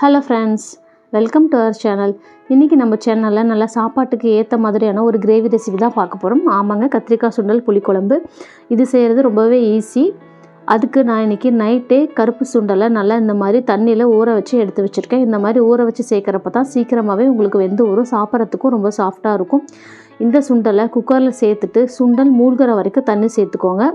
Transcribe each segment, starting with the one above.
Hello friends welcome to our channel இன்றைக்கி நம்ம சேனலில் நல்லா சாப்பாட்டுக்கு ஏற்ற மாதிரியான ஒரு கிரேவி ரெசிபி தான் பார்க்க போகிறோம் ஆமாங்க கத்திரிக்காய் சுண்டல் புளிக்குழம்பு. இது செய்கிறது ரொம்பவே ஈஸி அதுக்கு நான் இன்றைக்கி நைட்டே கருப்பு சுண்டலை நல்லா இந்த மாதிரி தண்ணியில் ஊற வச்சு எடுத்து வச்சுருக்கேன். இந்த மாதிரி ஊற வச்சு சேர்க்குறப்ப தான் சீக்கிரமாகவே உங்களுக்கு வெந்து வரும். சாப்பிட்றதுக்கும் ரொம்ப சாஃப்டாக இருக்கும். இந்த சுண்டலை குக்கரில் சேர்த்துட்டு சுண்டல் மூழ்கிற வரைக்கும் தண்ணி சேர்த்துக்கோங்க.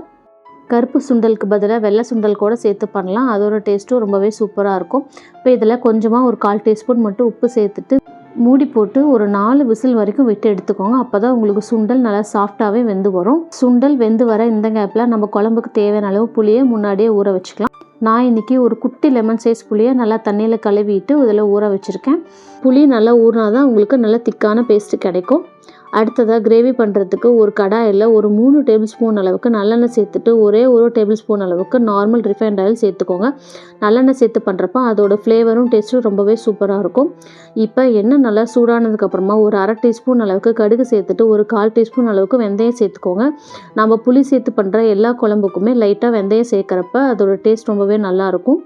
கருப்பு சுண்டலுக்கு பதிலாக வெள்ளை சுண்டல் கூட சேர்த்து பண்ணலாம். அதோட டேஸ்ட்டும் ரொம்பவே சூப்பராக இருக்கும். இப்போ இதில் கொஞ்சமாக ஒரு கால் டீஸ்பூன் மட்டும் உப்பு சேர்த்துட்டு மூடி போட்டு ஒரு நாலு விசில் வரைக்கும் விட்டு எடுத்துக்கோங்க. அப்போ தான் உங்களுக்கு சுண்டல் நல்லா சாஃப்டாகவே வெந்து வரும். சுண்டல் வெந்து வர இந்த கேப்பில் நம்ம குழம்புக்கு தேவையான அளவு புளியை முன்னாடியே ஊற வச்சுக்கலாம். நான் இன்றைக்கி ஒரு குட்டி லெமன் சைஸ் புளியை நல்லா தண்ணியில் கழுவிட்டு இதில் ஊற வச்சுருக்கேன். புளி நல்லா ஊறினா தான் உங்களுக்கு நல்ல திக்கான பேஸ்ட்டு கிடைக்கும். அடுத்ததாக கிரேவி பண்ணுறதுக்கு ஒரு கடாயில் ஒரு மூணு டேபிள் ஸ்பூன் அளவுக்கு நல்லெண்ணெய் சேர்த்துட்டு ஒரே ஒரு டேபிள் ஸ்பூன் அளவுக்கு நார்மல் ரிஃபைண்ட் ஆயில் சேர்த்துக்கோங்க. நல்லெண்ணெய் சேர்த்து பண்ணுறப்ப அதோட ஃப்ளேவரும் டேஸ்ட்டும் ரொம்பவே சூப்பராக இருக்கும். இப்போ எண்ணெய் நல்லா சூடானதுக்கப்புறமா ஒரு அரை டீஸ்பூன் அளவுக்கு கடுகு சேர்த்துட்டு ஒரு கால் டீஸ்பூன் அளவுக்கு வெந்தயம் சேர்த்துக்கோங்க. நம்ம புளி சேர்த்து பண்ணுற எல்லா குழம்புக்குமே லைட்டாக வெந்தயம் சேர்க்குறப்ப அதோட டேஸ்ட் ரொம்பவே நல்லாயிருக்கும்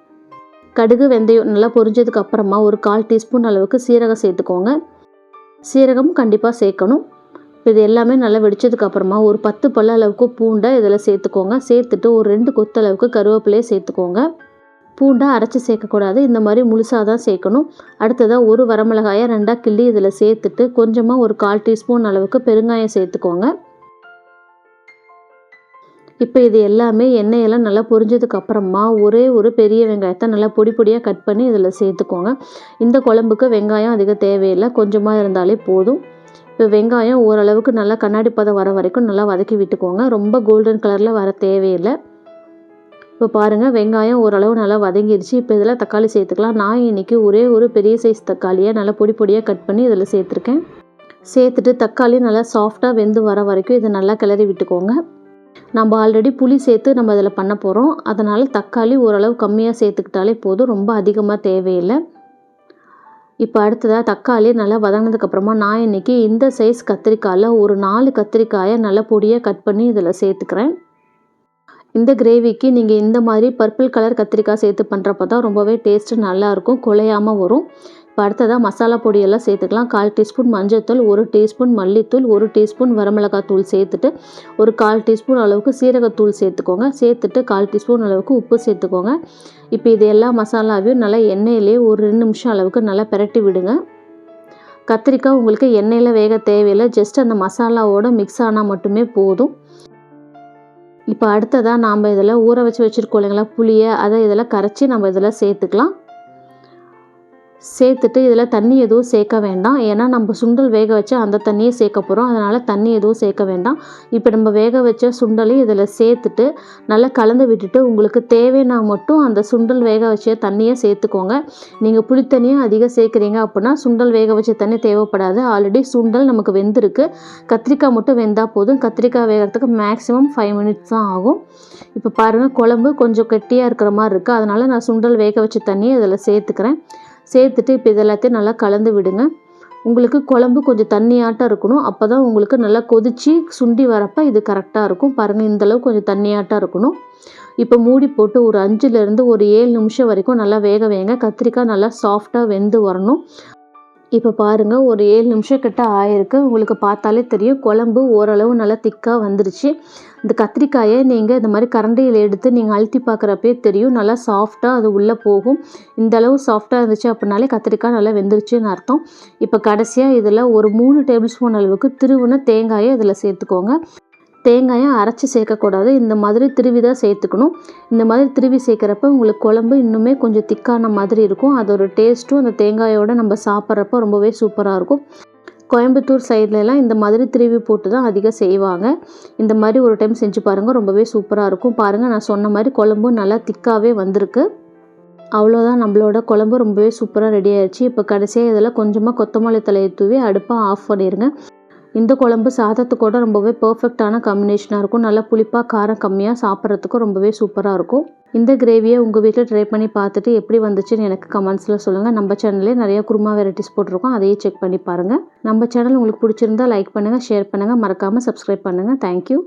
கடுகு வெந்தயம் நல்லா பொரிஞ்சதுக்கு அப்புறமா ஒரு கால் டீஸ்பூன் அளவுக்கு சீரகம் சேர்த்துக்கோங்க. சீரகம் கண்டிப்பாக சேர்க்கணும். இது எல்லாமே நல்லா வெடிச்சதுக்கு அப்புறமா ஒரு பத்து பல்ல அளவுக்கு பூண்டை இதில் சேர்த்துக்கோங்க. சேர்த்துட்டு ஒரு ரெண்டு கொத்து அளவுக்கு கருவேப்பிலையை சேர்த்துக்கோங்க. பூண்டை அரைச்சி சேர்க்கக்கூடாது. இந்த மாதிரி முழுசாக தான் சேர்க்கணும். அடுத்ததாக ஒரு வரமிளகாயை ரெண்டாக கிள்ளி இதில் சேர்த்துட்டு கொஞ்சமாக ஒரு கால் டீஸ்பூன் அளவுக்கு பெருங்காயம் சேர்த்துக்கோங்க. இப்போ இது எல்லாமே எண்ணெயெல்லாம் நல்லா பொரிஞ்சதுக்கு அப்புறமா ஒரே ஒரு பெரிய வெங்காயத்தை நல்லா பொடி பொடியாக கட் பண்ணி இதில் சேர்த்துக்கோங்க. இந்த குழம்புக்கு வெங்காயம் அதிக தேவையில்லை. கொஞ்சமாக இருந்தாலே போதும். வெங்காயம் ஓரளவுக்கு நல்லா கண்ணாடி பதம் வர வரைக்கும் நல்லா வதக்கி விட்டுக்கோங்க. ரொம்ப கோல்டன் கலரில் வர தேவையில்லை. இப்போ பாருங்கள் வெங்காயம் ஓரளவு நல்லா வதங்கிடுச்சு இப்போ இதில் தக்காளி சேர்த்துக்கலாம். நான் இன்றைக்கி ஒரே ஒரு பெரிய சைஸ் தக்காளியை நல்லா பொடி பொடியாக கட் பண்ணி இதில் சேர்த்துருக்கேன். சேர்த்துட்டு தக்காளி நல்லா சாஃப்டாக வெந்து வர வரைக்கும் இதை நல்லா கிளறி விட்டுக்கோங்க. நம்ம ஆல்ரெடி புளி சேர்த்து நம்ம இதில் பண்ண போகிறோம் அதனால் தக்காளி ஓரளவு கம்மியாக சேர்த்துக்கிட்டாலே போதும். ரொம்ப அதிகமாக தேவையில்லை. இப்போ அடுத்ததாக தக்காளி நல்லா வதங்கினதுக்கப்புறமா நான் இன்றைக்கி இந்த சைஸ் கத்திரிக்காயில் ஒரு நாலு கத்திரிக்காயை நல்லா பொடியாக கட் பண்ணி இதில் சேர்த்துக்கிறேன். இந்த கிரேவிக்கு நீங்கள் இந்த மாதிரி பர்பிள் கலர் கத்திரிக்காய் சேர்த்து பண்ணுறப்ப தான் ரொம்பவே டேஸ்ட்டு நல்லாயிருக்கும் குலையாமல் வரும். இப்போ அடுத்ததாக மசாலா பொடியெல்லாம் சேர்த்துக்கலாம். கால் டீஸ்பூன் மஞ்சள்தூள் ஒரு டீஸ்பூன் மல்லித்தூள் ஒரு டீஸ்பூன் வரமிளகாய் தூள் சேர்த்துட்டு ஒரு கால் டீஸ்பூன் அளவுக்கு சீரகத்தூள் சேர்த்துக்கோங்க. சேர்த்துட்டு கால் டீஸ்பூன் அளவுக்கு உப்பு சேர்த்துக்கோங்க. இப்போ இது எல்லா மசாலாவையும் நல்லா எண்ணெயிலே ஒரு ரெண்டு நிமிஷம் அளவுக்கு நல்லா பிரட்டி விடுங்க. கத்திரிக்காய் உங்களுக்கு எண்ணெயில் வேக தேவையில்லை. ஜஸ்ட் அந்த மசாலாவோட மிக்ஸ் ஆனால் மட்டுமே போதும். இப்போ அடுத்ததாக நாம் இதில் ஊற வச்சு வச்சுருக்கோம் இல்லைங்களா புளியை அதை இதில் கரைச்சி நம்ம இதில் சேர்த்துக்கலாம். சேர்த்துட்டு இதில் தண்ணி எதுவும் சேர்க்க வேண்டாம். ஏன்னா நம்ம சுண்டல் வேக வச்சு அந்த தண்ணியை சேர்க்க போகிறோம் அதனால் தண்ணி எதுவும் சேர்க்க வேண்டாம். இப்போ நம்ம வேக வச்ச சுண்டலையும் இதில் சேர்த்துட்டு நல்லா கலந்து விட்டுட்டு உங்களுக்கு தேவைன்னா மட்டும் அந்த சுண்டல் வேக வச்ச தண்ணியை சேர்த்துக்கோங்க. நீங்கள் புளித்தண்ணியும் அதிகம் சேர்க்குறீங்க அப்படின்னா சுண்டல் வேக வச்ச தண்ணி தேவைப்படாது. ஆல்ரெடி சுண்டல் நமக்கு வெந்திருக்கு. கத்திரிக்காய் மட்டும் வெந்தால் போதும். கத்திரிக்காய் வேகிறதுக்கு மேக்ஸிமம் ஃபைவ் மினிட்ஸ் தான் ஆகும். இப்போ பாருங்கள் குழம்பு கொஞ்சம் கெட்டியாக இருக்கிற மாதிரி இருக்குது அதனால் நான் சுண்டல் வேக வச்ச தண்ணியை இதில் சேர்த்துக்கிறேன். சேர்த்துட்டு இப்போ இது எல்லாத்தையும் நல்லா கலந்து விடுங்க. உங்களுக்கு குழம்பு கொஞ்சம் தண்ணியாட்டம் இருக்கணும். அப்போ தான் உங்களுக்கு நல்லா கொதித்து சுண்டி வரப்போ இது கரெக்டாக இருக்கும். பாருங்கள் இந்தளவு கொஞ்சம் தண்ணியாட்டம் இருக்கணும். இப்போ மூடி போட்டு ஒரு அஞ்சுலேருந்து ஒரு ஏழு நிமிஷம் வரைக்கும் நல்லா வேக வேங்க. கத்திரிக்காய் நல்லா சாஃப்டாக வெந்து வரணும். இப்போ பாருங்கள் ஒரு ஏழு நிமிஷம் கிட்ட ஆயிருக்கு. உங்களுக்கு பார்த்தாலே தெரியும் குழம்பு ஓரளவு நல்லா திக்காக வந்துருச்சு. இந்த கத்திரிக்காயை நீங்கள் இந்த மாதிரி கரண்டியில் எடுத்து நீங்கள் அழுத்தி பார்க்குறப்பே தெரியும் நல்லா சாஃப்டாக அது உள்ளே போகும். இந்த அளவு சாஃப்டாக இருந்துச்சு அப்படின்னாலே கத்திரிக்காய் நல்லா வெந்துருச்சுன்னு அர்த்தம். இப்போ கடைசியாக இதில் ஒரு மூணு டேபிள் ஸ்பூன் அளவுக்கு திருவுன தேங்காயை இதில் சேர்த்துக்கோங்க. தேங்காயை அரைச்சி சேர்க்கக்கூடாது. இந்த மாதிரி திருவி தான் சேர்த்துக்கணும். இந்த மாதிரி திருவி சேர்க்குறப்ப உங்களுக்கு குழம்பு இன்னுமே கொஞ்சம் திக்கான மாதிரி இருக்கும். அதோட டேஸ்ட்டும் அந்த தேங்காயோட நம்ம சாப்பிட்றப்ப ரொம்பவே சூப்பராக இருக்கும். கோயம்புத்தூர் சைட்லலாம் இந்த மாதிரி திருவி போட்டு தான் அதிகம் செய்வாங்க. இந்த மாதிரி ஒரு டைம் செஞ்சு பாருங்கள் ரொம்பவே சூப்பராக இருக்கும். பாருங்கள் நான் சொன்ன மாதிரி குழம்பும் நல்லா திக்காகவே வந்திருக்கு. அவ்வளோதான் நம்மளோட குழம்பு ரொம்பவே சூப்பராக ரெடி ஆயிடுச்சு இப்போ கடைசியாக இதில் கொஞ்சமாக கொத்தமல்லி தலையை தூவி அடுப்பாக ஆஃப் பண்ணிடுங்க இந்த குழம்பு சாதத்துக்கூட ரொம்பவே பர்ஃபெக்டான காம்பினேஷனாக இருக்கும். நல்லா புளிப்பாக காரம் கம்மியாக சாப்பிட்றதுக்கும் ரொம்பவே சூப்பராக இருக்கும். இந்த கிரேவியை உங்கள் வீட்டில் ட்ரை பண்ணி பார்த்துட்டு எப்படி வந்துச்சுன்னு எனக்கு கமெண்ட்ஸில் சொல்லுங்கள் நம்ம சேனல்லே நிறையா குருமா வெரைட்டிஸ் போட்டிருக்கோம். அதையே செக் பண்ணி பாருங்கள் நம்ம சேனல் உங்களுக்கு பிடிச்சிருந்தா லைக் பண்ணுங்கள் ஷேர் பண்ணுங்கள் மறக்காமல் சப்ஸ்கிரைப் பண்ணுங்கள் தேங்க்யூ